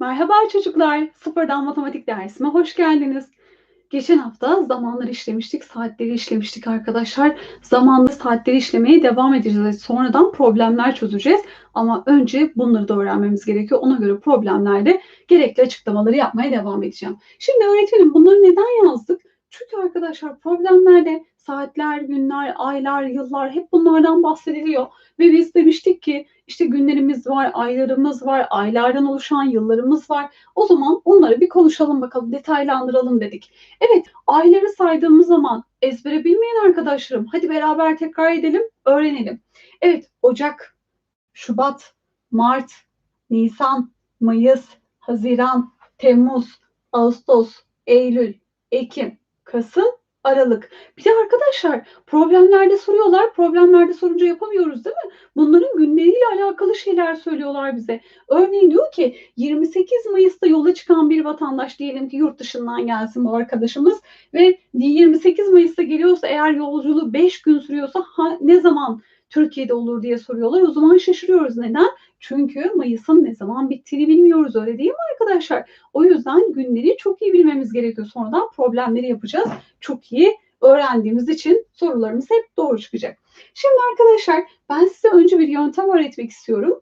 Merhaba çocuklar, sıfırdan matematik dersime hoş geldiniz. Geçen hafta zamanları işlemiştik, saatleri işlemiştik arkadaşlar. Zamanlı saatleri işlemeye devam edeceğiz. Sonradan problemler çözeceğiz. Ama önce bunları da öğrenmemiz gerekiyor. Ona göre problemlerde gerekli açıklamaları yapmaya devam edeceğim. Şimdi öğretmenim bunları neden yazdık? Çünkü arkadaşlar problemlerde saatler, günler, aylar, yıllar hep bunlardan bahsediliyor. Ve biz demiştik ki işte günlerimiz var, aylarımız var, aylardan oluşan yıllarımız var. O zaman onları bir konuşalım bakalım, detaylandıralım dedik. Evet, ayları saydığımız zaman ezbere bilmeyen arkadaşlarım hadi beraber tekrar edelim, öğrenelim. Evet, Ocak, Şubat, Mart, Nisan, Mayıs, Haziran, Temmuz, Ağustos, Eylül, Ekim, Kasım, Aralık. Bir de arkadaşlar problemlerde soruyorlar. Problemlerde sorunca yapamıyoruz değil mi? Bunların günleriyle alakalı şeyler söylüyorlar bize. Örneğin diyor ki 28 Mayıs'ta yola çıkan bir vatandaş diyelim ki yurt dışından gelsin bu arkadaşımız ve 28 Mayıs'ta geliyorsa eğer yolculuğu 5 gün sürüyorsa ha, ne zaman Türkiye'de olur diye soruyorlar. O zaman şaşırıyoruz. Neden? Çünkü Mayıs'ın ne zaman bittiğini bilmiyoruz öyle değil mi arkadaşlar? O yüzden günleri çok iyi bilmemiz gerekiyor. Sonradan problemleri yapacağız. Çok iyi öğrendiğimiz için sorularımız hep doğru çıkacak. Şimdi arkadaşlar ben size önce bir yöntem öğretmek istiyorum.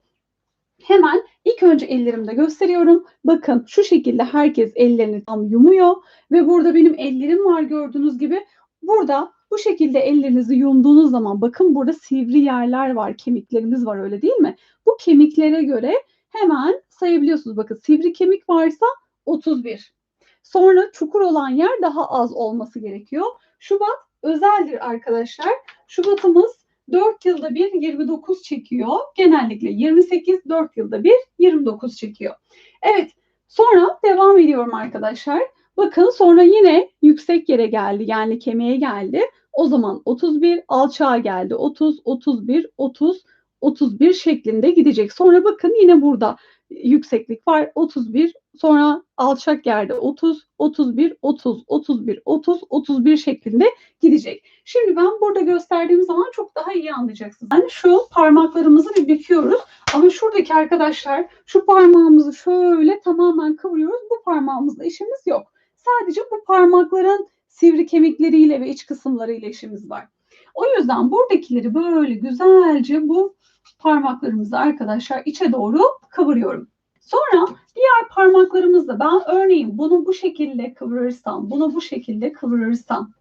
Hemen ilk önce ellerimde gösteriyorum. Bakın şu şekilde herkes ellerini tam yumuyor ve burada benim ellerim var gördüğünüz gibi. Burada bu şekilde ellerinizi yumduğunuz zaman bakın burada sivri yerler var, kemiklerimiz var öyle değil mi? Bu kemiklere göre hemen sayabiliyorsunuz. Bakın sivri kemik varsa 31. Sonra çukur olan yer daha az olması gerekiyor. Şubat özeldir arkadaşlar. Şubatımız 4 yılda bir 29 çekiyor. Genellikle 28 4 yılda bir 29 çekiyor. Evet sonra devam ediyorum arkadaşlar. Bakın sonra yine yüksek yere geldi yani kemiğe geldi. O zaman 31 alçağa geldi. 30, 31, 30, 31 şeklinde gidecek. Sonra bakın yine burada yükseklik var. 31 sonra alçak yerde 30, 31, 30, 31, 30, 31 şeklinde gidecek. Şimdi ben burada gösterdiğim zaman çok daha iyi anlayacaksınız. Yani şu parmaklarımızı bir büküyoruz. Ama şuradaki arkadaşlar şu parmağımızı şöyle tamamen kıvırıyoruz. Bu parmağımızla işimiz yok. Sadece bu parmakların sivri kemikleriyle ve iç kısımlarıyla işimiz var. O yüzden buradakileri böyle güzelce bu parmaklarımızı arkadaşlar içe doğru kıvırıyorum. Sonra diğer parmaklarımızla ben örneğin bunu bu şekilde kıvırırsam, bunu bu şekilde kıvırırsam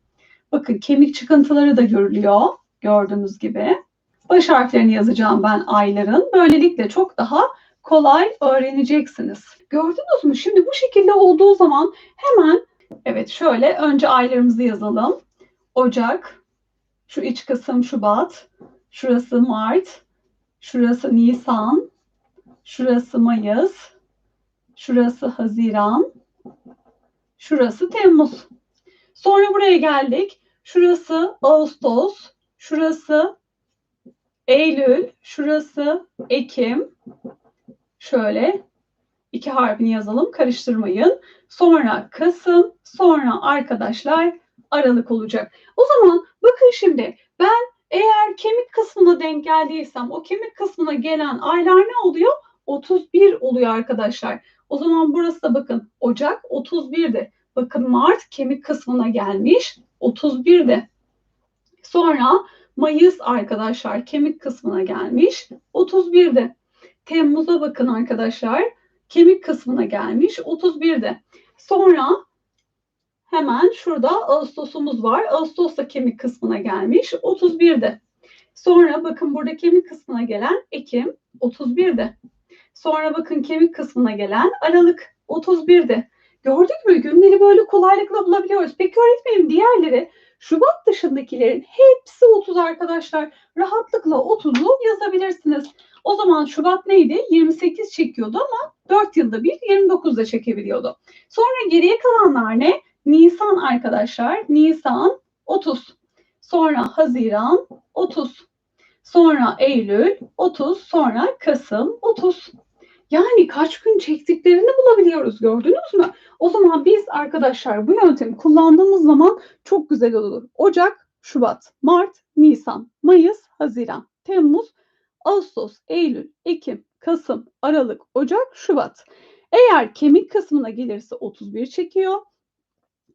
bakın kemik çıkıntıları da görülüyor gördüğünüz gibi. Baş harflerini yazacağım ben ayların. Böylelikle çok daha kolay öğreneceksiniz. Gördünüz mü? Şimdi bu şekilde olduğu zaman hemen evet şöyle önce aylarımızı yazalım. Ocak, şu iç kısım Şubat, şurası Mart, şurası Nisan, şurası Mayıs, şurası Haziran, şurası Temmuz. Sonra buraya geldik. Şurası Ağustos, şurası Eylül, şurası Ekim. Şöyle iki harfini yazalım, karıştırmayın. Sonra Kasım, sonra arkadaşlar Aralık olacak. O zaman bakın şimdi ben eğer kemik kısmına denk geldiysem o kemik kısmına gelen aylar ne oluyor? 31 oluyor arkadaşlar. O zaman burası da bakın Ocak 31'di. Bakın Mart kemik kısmına gelmiş 31'de. Sonra Mayıs arkadaşlar kemik kısmına gelmiş 31'de. Temmuz'a bakın arkadaşlar kemik kısmına gelmiş 31'de. Sonra hemen şurada Ağustos'umuz var. Ağustos da kemik kısmına gelmiş 31'de. Sonra bakın burada kemik kısmına gelen Ekim 31'de. Sonra bakın kemik kısmına gelen Aralık 31'de. Gördük mü? Günleri böyle kolaylıkla bulabiliyoruz. Peki öğretmenim diğerleri Şubat dışındakilerin hepsi 30 arkadaşlar. Rahatlıkla 30'u yazabilirsiniz. O zaman Şubat neydi? 28 çekiyordu ama 4 yılda bir 29 da çekebiliyordu. Sonra geriye kalanlar ne? Nisan arkadaşlar. Nisan 30. Sonra Haziran 30. Sonra Eylül 30. Sonra Kasım 30. Yani kaç gün çektiklerini bulabiliyoruz gördünüz mü? O zaman biz arkadaşlar bu yöntemi kullandığımız zaman çok güzel olur. Ocak, Şubat, Mart, Nisan, Mayıs, Haziran, Temmuz, Ağustos, Eylül, Ekim, Kasım, Aralık, Ocak, Şubat. Eğer kemik kısmına gelirse 31 çekiyor.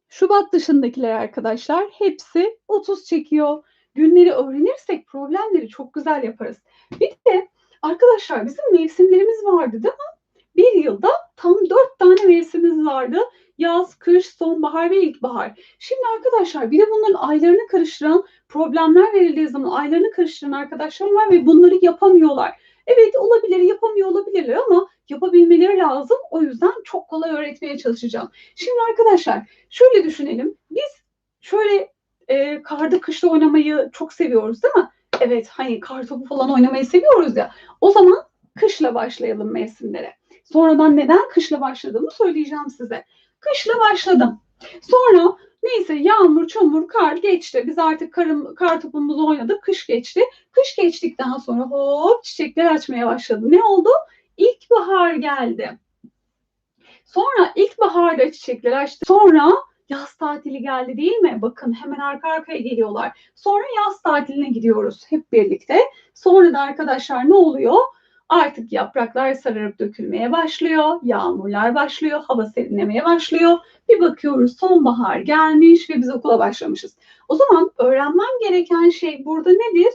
Şubat dışındakiler arkadaşlar hepsi 30 çekiyor. Günleri öğrenirsek problemleri çok güzel yaparız. Bir de arkadaşlar bizim mevsimlerimiz vardı değil mi? Bir yılda tam 4 tane mevsimimiz vardı. Yaz, kış, sonbahar ve ilkbahar. Şimdi arkadaşlar bir de bunların aylarını karıştıran problemler verildiği zaman aylarını karıştıran arkadaşlarım var ve bunları yapamıyorlar. Evet olabilir yapamıyor olabilirler ama yapabilmeleri lazım. O yüzden çok kolay öğretmeye çalışacağım. Şimdi arkadaşlar şöyle düşünelim. Biz şöyle e, karda kışta oynamayı çok seviyoruz değil mi? Evet hani kar topu falan oynamayı seviyoruz ya. O zaman kışla başlayalım mevsimlere. Sonradan neden kışla başladığımı söyleyeceğim size. Kışla başladım. Sonra neyse yağmur, çamur, kar geçti. Biz artık karım, kar topumuzu oynadık. Kış geçti. Kış geçtikten sonra hop çiçekler açmaya başladı. Ne oldu? İlkbahar geldi. Sonra ilkbaharda çiçekler açtı. Sonra yaz tatili geldi değil mi? Bakın hemen arka arkaya geliyorlar. Sonra yaz tatiline gidiyoruz hep birlikte. Sonra da arkadaşlar ne oluyor? Artık yapraklar sararıp dökülmeye başlıyor, yağmurlar başlıyor, hava serinlemeye başlıyor. Bir bakıyoruz sonbahar gelmiş ve biz okula başlamışız. O zaman öğrenmem gereken şey burada nedir?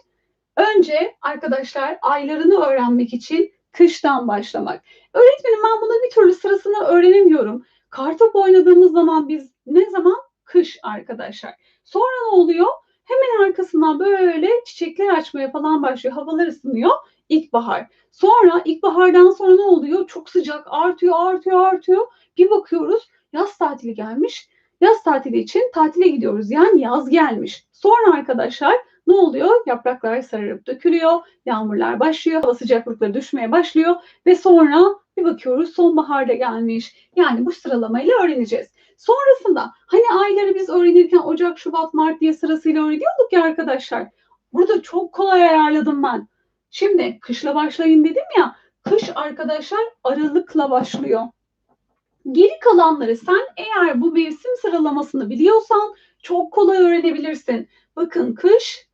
Önce arkadaşlar aylarını öğrenmek için kıştan başlamak. Öğretmenim ben buna bir türlü sırasını öğrenemiyorum. Kartop oynadığımız zaman biz ne zaman? Kış arkadaşlar. Sonra ne oluyor? Hemen arkasından böyle çiçekler açmaya falan başlıyor. Havalar ısınıyor. İlkbahar. Sonra ilkbahardan sonra ne oluyor? Çok sıcak artıyor, artıyor, artıyor. Bir bakıyoruz yaz tatili gelmiş. Yaz tatili için tatile gidiyoruz. Yani yaz gelmiş. Sonra arkadaşlar ne oluyor? Yapraklar sararıp dökülüyor. Yağmurlar başlıyor. Hava sıcaklıkları düşmeye başlıyor. Ve sonra bir bakıyoruz sonbaharda gelmiş. Yani bu sıralamayla öğreneceğiz. Sonrasında hani ayları biz öğrenirken Ocak, Şubat, Mart diye sırasıyla öğreniyorduk ya arkadaşlar. Burada çok kolay ayarladım ben. Şimdi kışla başlayın dedim ya. Kış arkadaşlar Aralık'la başlıyor. Geri kalanları sen eğer bu mevsim sıralamasını biliyorsan çok kolay öğrenebilirsin. Bakın kış,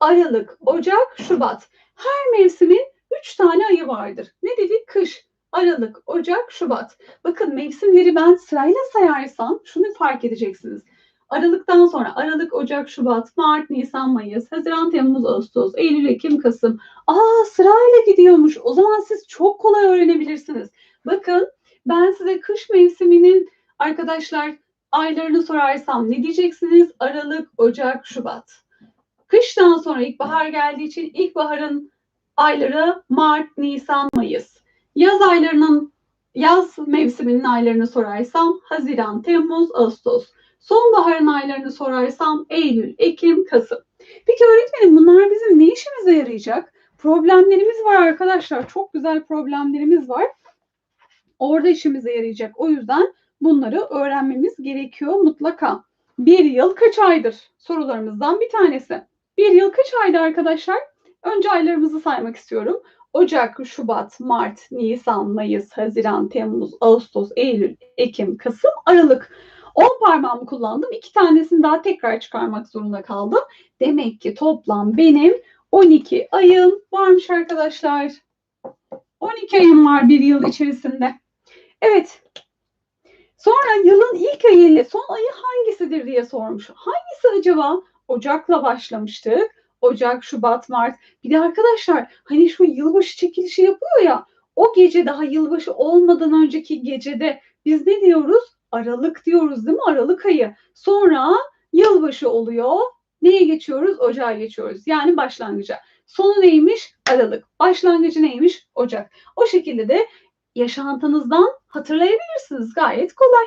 Aralık, Ocak, Şubat. Her mevsimin 3 tane ayı vardır. Ne dedik? Kış, Aralık, Ocak, Şubat. Bakın mevsimleri ben sırayla sayarsam şunu fark edeceksiniz. Aralıktan sonra Aralık, Ocak, Şubat, Mart, Nisan, Mayıs, Haziran, Temmuz, Ağustos, Eylül, Ekim, Kasım. Aa sırayla gidiyormuş. O zaman siz çok kolay öğrenebilirsiniz. Bakın ben size kış mevsiminin arkadaşlar aylarını sorarsam ne diyeceksiniz? Aralık, Ocak, Şubat. Kıştan sonra ilkbahar geldiği için ilkbaharın ayları Mart, Nisan, Mayıs. Yaz aylarının yaz mevsiminin aylarını sorarsam Haziran, Temmuz, Ağustos. Sonbaharın aylarını sorarsam Eylül, Ekim, Kasım. Peki öğretmenim bunlar bizim ne işimize yarayacak? Problemlerimiz var arkadaşlar. Çok güzel problemlerimiz var. Orada işimize yarayacak. O yüzden bunları öğrenmemiz gerekiyor mutlaka. Bir yıl kaç aydır? Sorularımızdan bir tanesi. Bir yıl kaç aydı arkadaşlar? Önce aylarımızı saymak istiyorum. Ocak, Şubat, Mart, Nisan, Mayıs, Haziran, Temmuz, Ağustos, Eylül, Ekim, Kasım, Aralık. 10 parmağımı kullandım. İki tanesini daha tekrar çıkarmak zorunda kaldım. Demek ki toplam benim 12 ayım varmış arkadaşlar. 12 ayım var bir yıl içerisinde. Evet. Sonra yılın ilk ayı ile son ayı hangisidir diye sormuş. Hangisi acaba? Ocak'la başlamıştık. Ocak, Şubat, Mart. Bir de arkadaşlar hani şu yılbaşı çekilişi yapıyor ya. O gece daha yılbaşı olmadan önceki gecede biz ne diyoruz? Aralık diyoruz değil mi? Aralık ayı. Sonra yılbaşı oluyor. Neye geçiyoruz? Ocağa geçiyoruz. Yani başlangıca. Sonu neymiş? Aralık. Başlangıcı neymiş? Ocak. O şekilde de yaşantınızdan hatırlayabilirsiniz. Gayet kolay.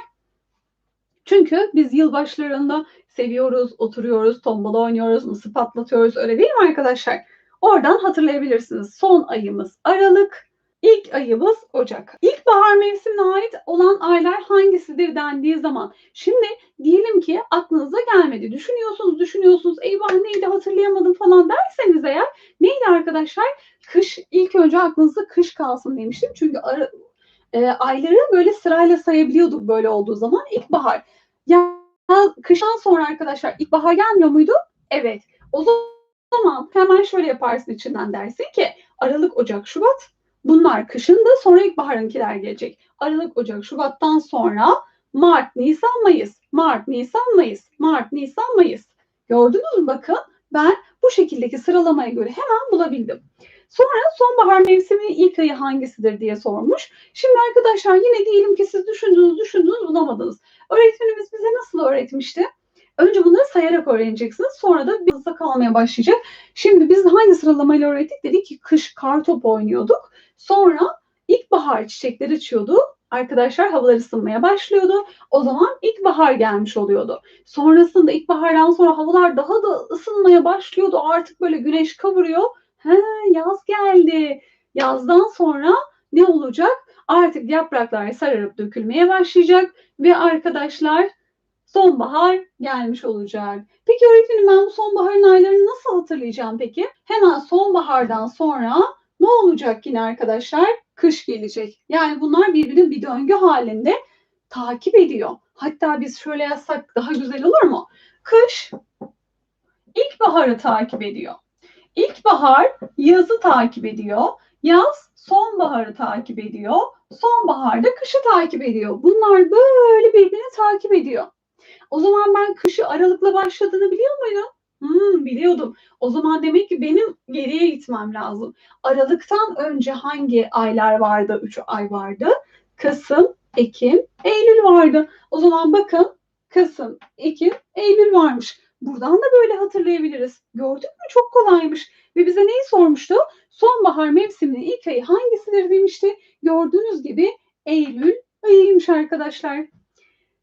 Çünkü biz yılbaşlarında seviyoruz, oturuyoruz, tombala oynuyoruz, mısır patlatıyoruz. Öyle değil mi arkadaşlar? Oradan hatırlayabilirsiniz. Son ayımız Aralık, İlk ayımız Ocak. İlkbahar mevsimine ait olan aylar hangisidir dendiği zaman. Şimdi diyelim ki aklınıza gelmedi. Düşünüyorsunuz, düşünüyorsunuz. Eyvah neydi hatırlayamadım falan derseniz eğer neydi arkadaşlar? Kış ilk önce aklınızda kış kalsın demiştim. Çünkü ara, e, ayları böyle sırayla sayabiliyorduk böyle olduğu zaman. İlkbahar. Ya kıştan sonra arkadaşlar ilkbahar gelmiyor muydu? Evet. O zaman hemen şöyle yaparsın içinden dersin ki Aralık, Ocak, Şubat Bunlar kışın da sonra ilkbaharınkiler gelecek. Aralık, Ocak, Şubat'tan sonra Mart, Nisan, Mayıs. Mart, Nisan, Mayıs. Mart, Nisan, Mayıs. Gördünüz mü bakın? Ben bu şekildeki sıralamaya göre hemen bulabildim. Sonra sonbahar mevsiminin ilk ayı hangisidir diye sormuş. Şimdi arkadaşlar yine diyelim ki siz düşündünüz düşündünüz bulamadınız. Öğretmenimiz bize nasıl öğretmişti? Önce bunları sayarak öğreneceksiniz. Sonra da bir hızla kalmaya başlayacak. Şimdi biz hangi sıralamayla öğrettik? Dedik ki kış kar top oynuyorduk. Sonra ilkbahar çiçekleri açıyordu. Arkadaşlar havalar ısınmaya başlıyordu. O zaman ilkbahar gelmiş oluyordu. Sonrasında ilkbahardan sonra havalar daha da ısınmaya başlıyordu. Artık böyle güneş kavuruyor. He, yaz geldi. Yazdan sonra ne olacak? Artık yapraklar sararıp dökülmeye başlayacak ve arkadaşlar sonbahar gelmiş olacak. Peki öğretmenim ben bu sonbaharın aylarını nasıl hatırlayacağım peki? Hemen sonbahardan sonra ne olacak yine arkadaşlar? Kış gelecek. Yani bunlar birbirinin bir döngü halinde takip ediyor. Hatta biz şöyle yazsak daha güzel olur mu? Kış ilkbaharı takip ediyor. İlkbahar yazı takip ediyor. Yaz sonbaharı takip ediyor. Sonbahar da kışı takip ediyor. Bunlar böyle birbirini takip ediyor. O zaman ben kışı aralıkla başladığını biliyor muydum? Hmm, biliyordum. O zaman demek ki benim geriye gitmem lazım. Aralıktan önce hangi aylar vardı? Üç ay vardı. Kasım, Ekim, Eylül vardı. O zaman bakın Kasım, Ekim, Eylül varmış. Buradan da böyle hatırlayabiliriz. Gördük mü? Çok kolaymış. Ve bize neyi sormuştu? Sonbahar mevsiminin ilk ayı hangisidir demişti. Gördüğünüz gibi Eylül ayıymış arkadaşlar.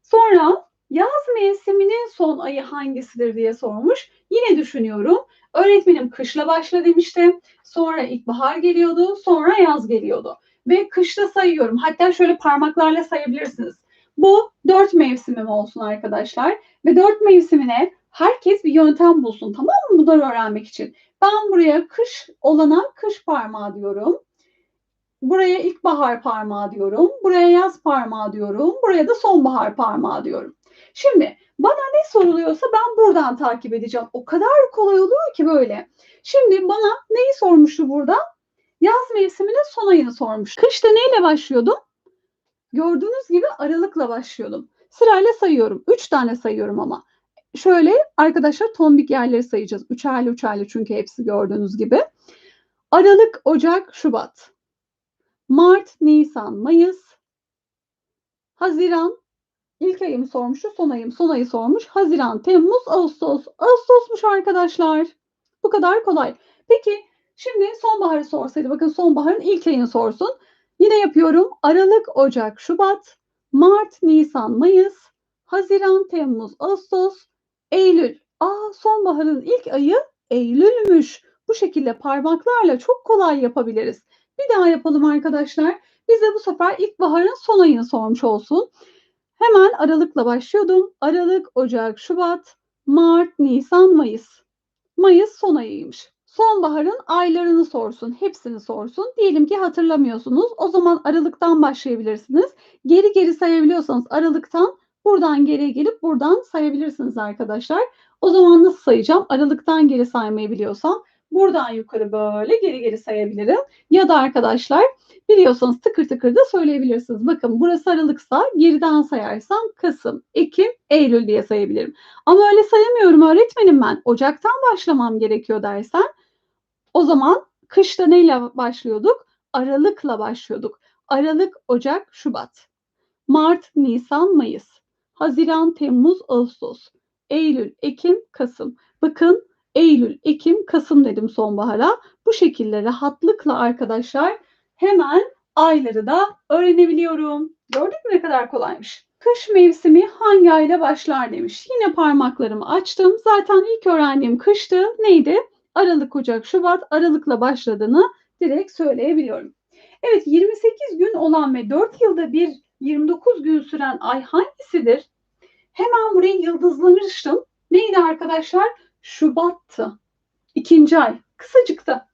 Sonra yaz mevsiminin son ayı hangisidir diye sormuş. Yine düşünüyorum. Öğretmenim kışla başla demişti. Sonra ilkbahar geliyordu. Sonra yaz geliyordu. Ve kışta sayıyorum. Hatta şöyle parmaklarla sayabilirsiniz. Bu dört mevsimim olsun arkadaşlar. Ve dört mevsimine herkes bir yöntem bulsun tamam mı bunları öğrenmek için. Ben buraya kış olana kış parmağı diyorum. Buraya ilkbahar parmağı diyorum. Buraya yaz parmağı diyorum. Buraya da sonbahar parmağı diyorum. Şimdi bana ne soruluyorsa ben buradan takip edeceğim. O kadar kolay oluyor ki böyle. Şimdi bana neyi sormuştu burada? Yaz mevsiminin son ayını sormuş. Kışta neyle başlıyordum? Gördüğünüz gibi aralıkla başlıyordum. Sırayla sayıyorum. Üç tane sayıyorum ama. Şöyle arkadaşlar tombik yerleri sayacağız. Üçerli üçerli çünkü hepsi gördüğünüz gibi. Aralık, Ocak, Şubat. Mart, Nisan, Mayıs. Haziran, İlk ayımı sormuştu, son ayım, son ayı sormuş. Haziran, Temmuz, Ağustos. Ağustosmuş arkadaşlar. Bu kadar kolay. Peki şimdi sonbaharı sorsaydı, bakın sonbaharın ilk ayını sorsun. Yine yapıyorum. Aralık, Ocak, Şubat, Mart, Nisan, Mayıs, Haziran, Temmuz, Ağustos, Eylül. Aa sonbaharın ilk ayı Eylül'müş. Bu şekilde parmaklarla çok kolay yapabiliriz. Bir daha yapalım arkadaşlar. Bize bu sefer ilkbaharın son ayını sormuş olsun. Hemen Aralık'la başlıyordum. Aralık, Ocak, Şubat, Mart, Nisan, Mayıs. Mayıs son ayıymış. Sonbaharın aylarını sorsun, hepsini sorsun. Diyelim ki hatırlamıyorsunuz. O zaman Aralık'tan başlayabilirsiniz. Geri geri sayabiliyorsanız Aralık'tan buradan geriye gelip buradan sayabilirsiniz arkadaşlar. O zaman nasıl sayacağım? Aralıktan geri saymayı biliyorsam buradan yukarı böyle geri geri sayabilirim. Ya da arkadaşlar biliyorsanız tıkır tıkır da söyleyebilirsiniz. Bakın burası Aralıksa geriden sayarsam Kasım, Ekim, Eylül diye sayabilirim. Ama öyle sayamıyorum öğretmenim ben. Ocaktan başlamam gerekiyor dersen o zaman kışta neyle başlıyorduk? Aralıkla başlıyorduk. Aralık, Ocak, Şubat. Mart, Nisan, Mayıs. Haziran, Temmuz, Ağustos. Eylül, Ekim, Kasım. Bakın Eylül, Ekim, Kasım dedim sonbahara. Bu şekilde rahatlıkla arkadaşlar hemen ayları da öğrenebiliyorum. Gördük mü ne kadar kolaymış. Kış mevsimi hangi ayla başlar demiş. Yine parmaklarımı açtım. Zaten ilk öğrendiğim kıştı. Neydi? Aralık, Ocak, Şubat aralıkla başladığını direkt söyleyebiliyorum. Evet 28 gün olan ve 4 yılda bir 29 gün süren ay hangisidir? Hemen burayı yıldızlamıştım. Neydi arkadaşlar? Şubat'tı. İkinci ay. Kısacıktı.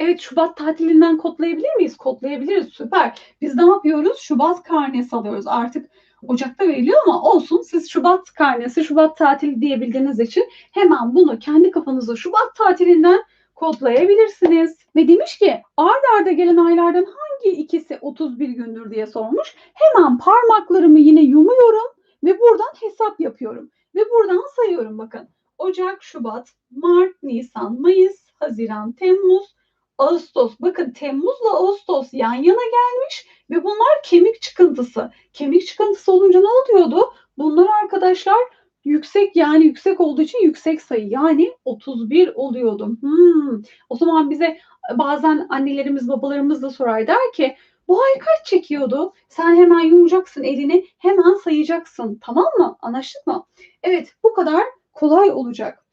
Evet Şubat tatilinden kodlayabilir miyiz? Kodlayabiliriz. Süper. Biz ne yapıyoruz? Şubat karnesi alıyoruz. Artık Ocak'ta veriliyor ama olsun. Siz Şubat karnesi, Şubat tatili diyebildiğiniz için hemen bunu kendi kafanızda Şubat tatilinden kodlayabilirsiniz. Ve demiş ki ard arda gelen aylardan hangi ikisi 31 gündür diye sormuş. Hemen parmaklarımı yine yumuyorum ve buradan hesap yapıyorum. Ve buradan sayıyorum bakın. Ocak, Şubat, Mart, Nisan, Mayıs, Haziran, Temmuz, Ağustos. Bakın Temmuz'la Ağustos yan yana gelmiş ve bunlar kemik çıkıntısı. Kemik çıkıntısı olunca ne oluyordu? Bunlar arkadaşlar yüksek yani yüksek olduğu için yüksek sayı yani 31 oluyordu. Hmm. O zaman bize bazen annelerimiz babalarımız da sorar der ki bu ay kaç çekiyordu? Sen hemen yumacaksın elini hemen sayacaksın tamam mı? Anlaştık mı? Evet bu kadar kolay olacak.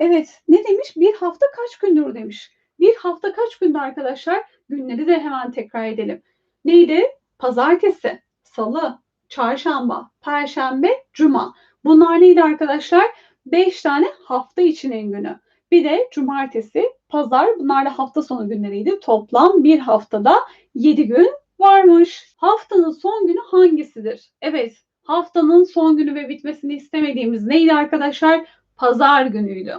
Evet ne demiş? Bir hafta kaç gündür demiş. Bir hafta kaç gündü arkadaşlar? Günleri de hemen tekrar edelim. Neydi? Pazartesi, salı, çarşamba, perşembe, cuma. Bunlar neydi arkadaşlar? 5 tane hafta içinin günü. Bir de cumartesi, pazar bunlar da hafta sonu günleriydi. Toplam bir haftada 7 gün varmış. Haftanın son günü hangisidir? Evet, haftanın son günü ve bitmesini istemediğimiz neydi arkadaşlar? Pazar günüydü.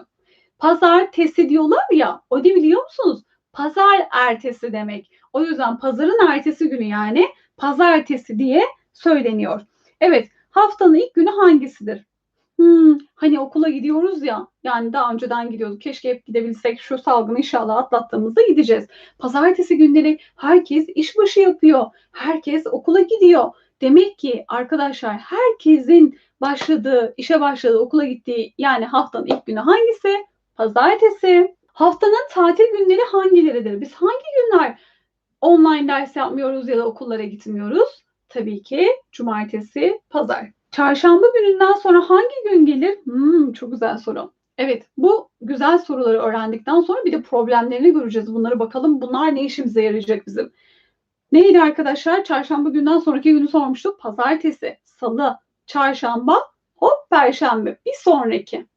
Pazartesi diyorlar ya, o ne biliyor musunuz? Pazar ertesi demek. O yüzden pazarın ertesi günü yani pazartesi diye söyleniyor. Evet, haftanın ilk günü hangisidir? Hmm, hani okula gidiyoruz ya, yani daha önceden gidiyorduk. Keşke hep gidebilsek. Şu salgını inşallah atlattığımızda gideceğiz. Pazartesi günleri herkes işbaşı yapıyor. Herkes okula gidiyor. Demek ki arkadaşlar herkesin başladığı, işe başladığı, okula gittiği yani haftanın ilk günü hangisi? Pazartesi. Haftanın tatil günleri hangileridir? Biz hangi günler online ders yapmıyoruz ya da okullara gitmiyoruz? Tabii ki cumartesi, pazar. Çarşamba gününden sonra hangi gün gelir? Hmm, çok güzel soru. Evet, bu güzel soruları öğrendikten sonra bir de problemlerini göreceğiz. Bunları bakalım. Bunlar ne işimize yarayacak bizim? Neydi arkadaşlar? Çarşamba günden sonraki günü sormuştuk. Pazartesi, salı, çarşamba, hop perşembe. Bir sonraki.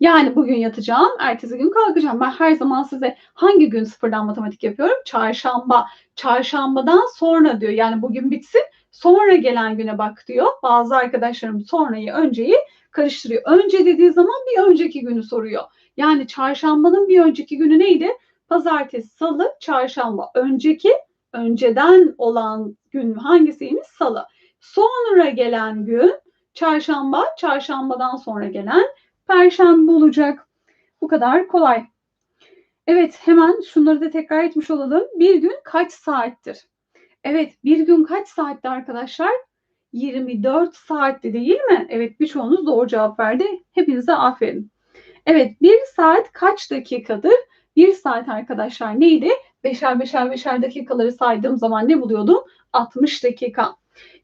Yani bugün yatacağım, ertesi gün kalkacağım. Ben her zaman size hangi gün sıfırdan matematik yapıyorum? Çarşamba. Çarşambadan sonra diyor. Yani bugün bitsin, sonra gelen güne bak diyor. Bazı arkadaşlarım sonrayı, önceyi karıştırıyor. Önce dediği zaman bir önceki günü soruyor. Yani çarşambanın bir önceki günü neydi? Pazartesi, salı, çarşamba. Önceki, önceden olan gün hangisiymiş? Salı. Sonra gelen gün çarşamba, çarşambadan sonra gelen Perşembe olacak. Bu kadar kolay. Evet hemen şunları da tekrar etmiş olalım. Bir gün kaç saattir? Evet bir gün kaç saatte arkadaşlar? 24 saatte değil mi? Evet birçoğunuz doğru cevap verdi. Hepinize aferin. Evet bir saat kaç dakikadır? Bir saat arkadaşlar neydi? Beşer beşer beşer dakikaları saydığım zaman ne buluyordum? 60 dakika.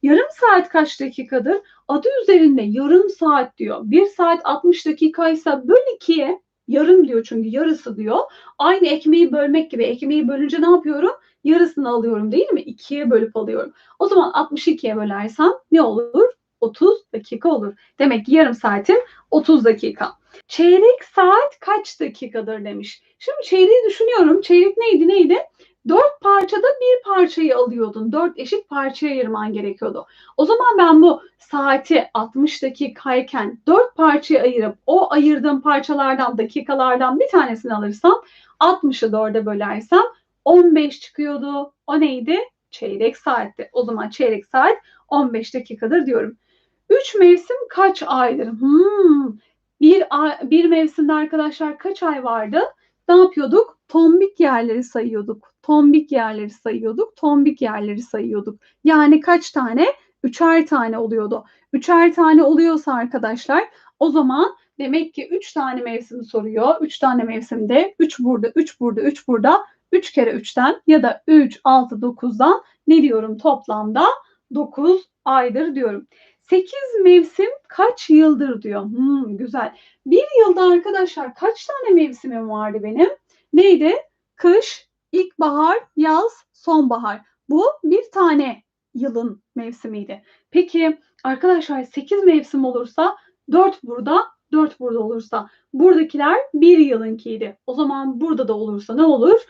Yarım saat kaç dakikadır? Adı üzerinde yarım saat diyor. Bir saat 60 dakikaysa böl ikiye yarım diyor çünkü yarısı diyor. Aynı ekmeği bölmek gibi. Ekmeği bölünce ne yapıyorum? Yarısını alıyorum değil mi? İkiye bölüp alıyorum. O zaman 62'ye bölersem ne olur? 30 dakika olur. Demek ki yarım saatim 30 dakika. Çeyrek saat kaç dakikadır demiş. Şimdi çeyreği düşünüyorum. Çeyrek neydi neydi? Dört parçada bir parçayı alıyordun. Dört eşit parçaya ayırman gerekiyordu. O zaman ben bu saati 60 dakikayken dört parçaya ayırıp o ayırdığım parçalardan, dakikalardan bir tanesini alırsam 60'ı dörde bölersem 15 çıkıyordu. O neydi? Çeyrek saatti. O zaman çeyrek saat 15 dakikadır diyorum. Üç mevsim kaç aydır? Hmm. Bir, bir mevsimde arkadaşlar kaç ay vardı? Ne yapıyorduk? Tombik yerleri sayıyorduk tombik yerleri sayıyorduk. Tombik yerleri sayıyorduk. Yani kaç tane? Üçer tane oluyordu. Üçer tane oluyorsa arkadaşlar o zaman demek ki üç tane mevsim soruyor. Üç tane mevsimde üç burada, üç burada, üç burada. üç kere üçten ya da üç altı dokuzdan ne diyorum toplamda? dokuz aydır diyorum. Sekiz mevsim kaç yıldır diyor. Hmm, güzel. Bir yılda arkadaşlar kaç tane mevsimim vardı benim? Neydi? Kış, İlkbahar, yaz, sonbahar. Bu bir tane yılın mevsimiydi. Peki arkadaşlar 8 mevsim olursa 4 burada, 4 burada olursa buradakiler bir yılınkiydi. O zaman burada da olursa ne olur?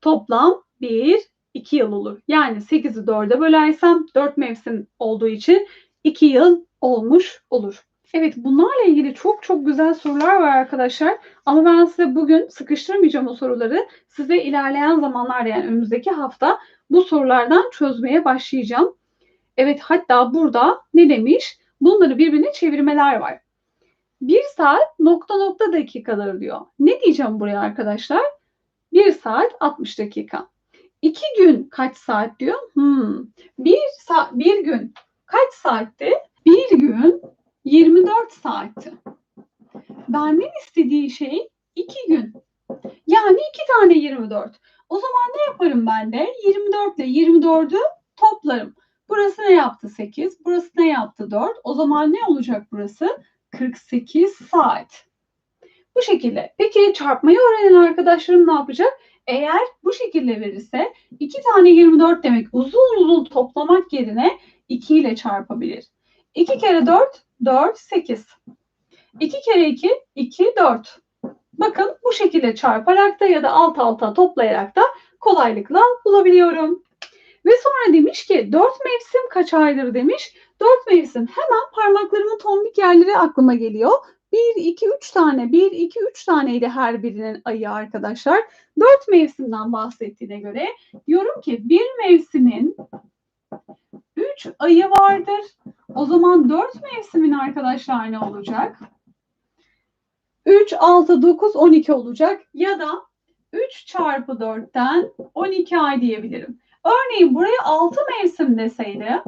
Toplam 1, 2 yıl olur. Yani 8'i 4'e bölersem 4 mevsim olduğu için 2 yıl olmuş olur. Evet, bunlarla ilgili çok çok güzel sorular var arkadaşlar. Ama ben size bugün sıkıştırmayacağım o soruları. Size ilerleyen zamanlarda yani önümüzdeki hafta bu sorulardan çözmeye başlayacağım. Evet, hatta burada ne demiş? Bunları birbirine çevirmeler var. Bir saat nokta nokta dakikaları diyor. Ne diyeceğim buraya arkadaşlar? Bir saat 60 dakika. İki gün kaç saat diyor? Hmm. Bir, sa- bir gün kaç saatte? Bir gün 24 saatti. Benden istediği şey 2 gün. Yani 2 tane 24. O zaman ne yaparım ben de? 24 ile 24'ü toplarım. Burası ne yaptı 8? Burası ne yaptı 4? O zaman ne olacak burası? 48 saat. Bu şekilde. Peki çarpmayı öğrenen arkadaşlarım ne yapacak? Eğer bu şekilde verirse 2 tane 24 demek uzun uzun toplamak yerine 2 ile çarpabilir. 2 kere 4 4, 8. 2 kere 2, 2, 4. Bakın bu şekilde çarparak da ya da alt alta toplayarak da kolaylıkla bulabiliyorum. Ve sonra demiş ki 4 mevsim kaç aydır demiş. 4 mevsim hemen parmaklarımın tombik yerleri aklıma geliyor. 1, 2, 3 tane, 1, 2, 3 taneydi her birinin ayı arkadaşlar. 4 mevsimden bahsettiğine göre diyorum ki bir mevsimin 3 ayı vardır. O zaman 4 mevsimin arkadaşlar ne olacak? 3, 6, 9, 12 olacak. Ya da 3 çarpı 4'ten 12 ay diyebilirim. Örneğin buraya 6 mevsim deseydi,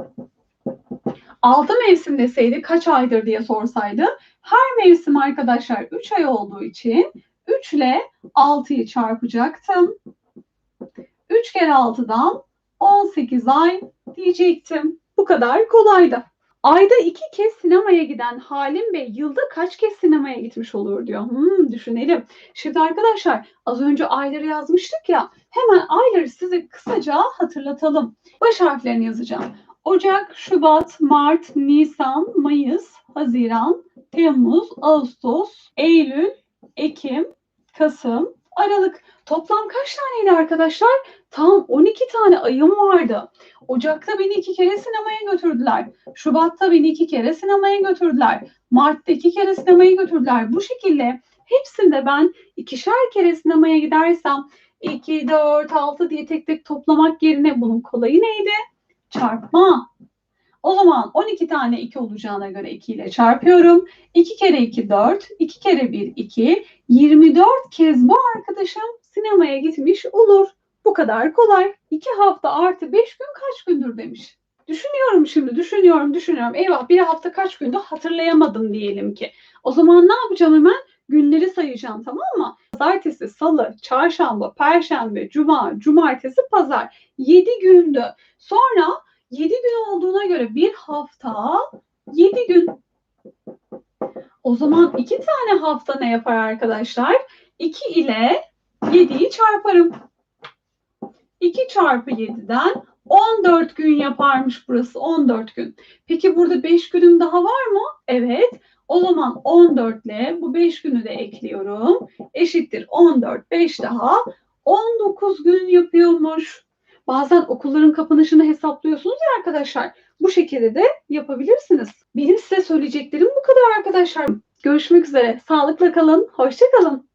6 mevsim deseydi kaç aydır diye sorsaydı, her mevsim arkadaşlar 3 ay olduğu için 3 ile 6'yı çarpacaktım. 3 kere 6'dan 18 ay diyecektim. Bu kadar kolaydı. Ayda iki kez sinemaya giden Halim Bey yılda kaç kez sinemaya gitmiş olur diyor. Hmm, düşünelim. Şimdi arkadaşlar az önce ayları yazmıştık ya. Hemen ayları size kısaca hatırlatalım. Baş harflerini yazacağım. Ocak, Şubat, Mart, Nisan, Mayıs, Haziran, Temmuz, Ağustos, Eylül, Ekim, Kasım, Aralık. Toplam kaç taneydi arkadaşlar? Tam 12 tane ayım vardı. Ocak'ta beni iki kere sinemaya götürdüler. Şubat'ta beni iki kere sinemaya götürdüler. Mart'ta iki kere sinemaya götürdüler. Bu şekilde hepsinde ben ikişer kere sinemaya gidersem 2, 4, 6 diye tek tek toplamak yerine bunun kolayı neydi? Çarpma. O zaman 12 tane 2 olacağına göre 2 ile çarpıyorum. 2 kere 2 4, 2 kere 1 2, 24 kez bu arkadaşım sinemaya gitmiş olur. Bu kadar kolay. 2 hafta artı 5 gün kaç gündür demiş. Düşünüyorum şimdi, düşünüyorum, düşünüyorum. Eyvah bir hafta kaç gündü hatırlayamadım diyelim ki. O zaman ne yapacağım hemen? Günleri sayacağım tamam mı? Pazartesi, salı, çarşamba, perşembe, cuma, cumartesi, pazar. 7 gündü. Sonra 7 gün olduğuna göre bir hafta 7 gün. O zaman 2 tane hafta ne yapar arkadaşlar? 2 ile 7'yi çarparım. 2 çarpı 7'den 14 gün yaparmış burası 14 gün. Peki burada 5 günüm daha var mı? Evet. O zaman 14 ile bu 5 günü de ekliyorum. Eşittir 14 5 daha 19 gün yapıyormuş. Bazen okulların kapanışını hesaplıyorsunuz ya arkadaşlar. Bu şekilde de yapabilirsiniz. Benim size söyleyeceklerim bu kadar arkadaşlar. Görüşmek üzere. Sağlıkla kalın. Hoşça kalın.